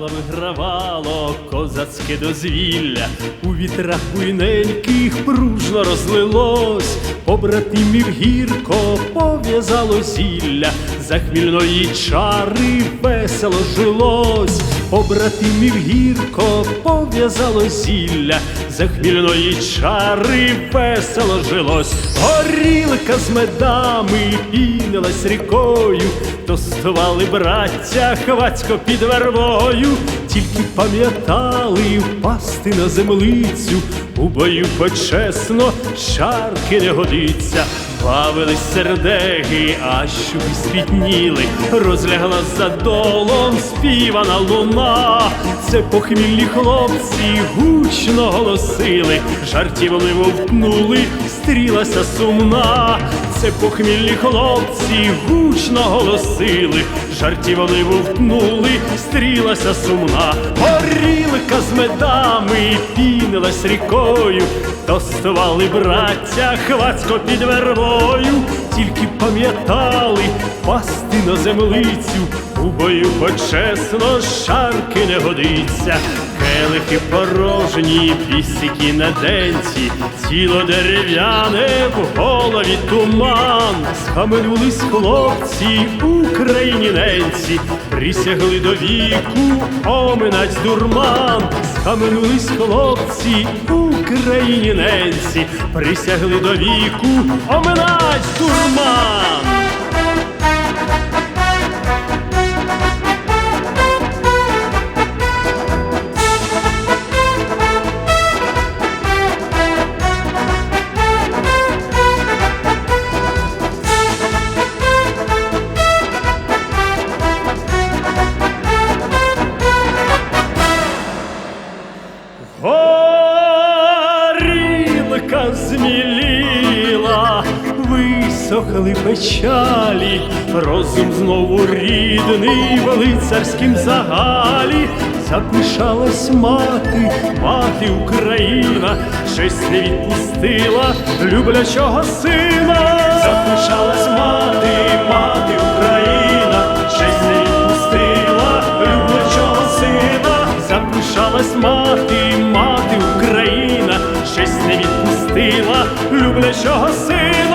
Гаслами гравало козацьке дозвілля, у вітрах буйненьких пружно розлилось, побратимів гірко пов'язало зілля, за хмільної чари весело жилось, побратимів гірко пов'язало зілля, за хмільної чари весело жилось, горілка з медами пінилась рікою, тостували браття хвацько під вербою, тільки пам'ятали впасти на землицю, у бою почесно шарки не годиться. Бавились сердеги, а щуби спітніли, розлягла за долом співана луна. Це похмільні хлопці гучно голосили, жартівливо втнули, стрілася сумна. Це похмільні хлопці гучно голосили, жартівливо втнули, стрілася сумна. Горілка з медами пінилась рікою, тостували браття хвацько під вербою, тільки пам'ятали пасти на землицю, у бою почесно шарки не годиться. Келихи порожні, пісики на денці, тіло дерев'яне в голові туман. Схаменулись хлопці, україніненці, присягли до віку, оминать дурман. Схаменулись хлопці, україніненці, присягли до віку, оминать дурман. Горілка висохли печалі, розум знову рідний в лицарськім загалі. Запишалась мати, мати Україна, честь не відпустила люблячого сина. Запишалась мати, мати Божого сина.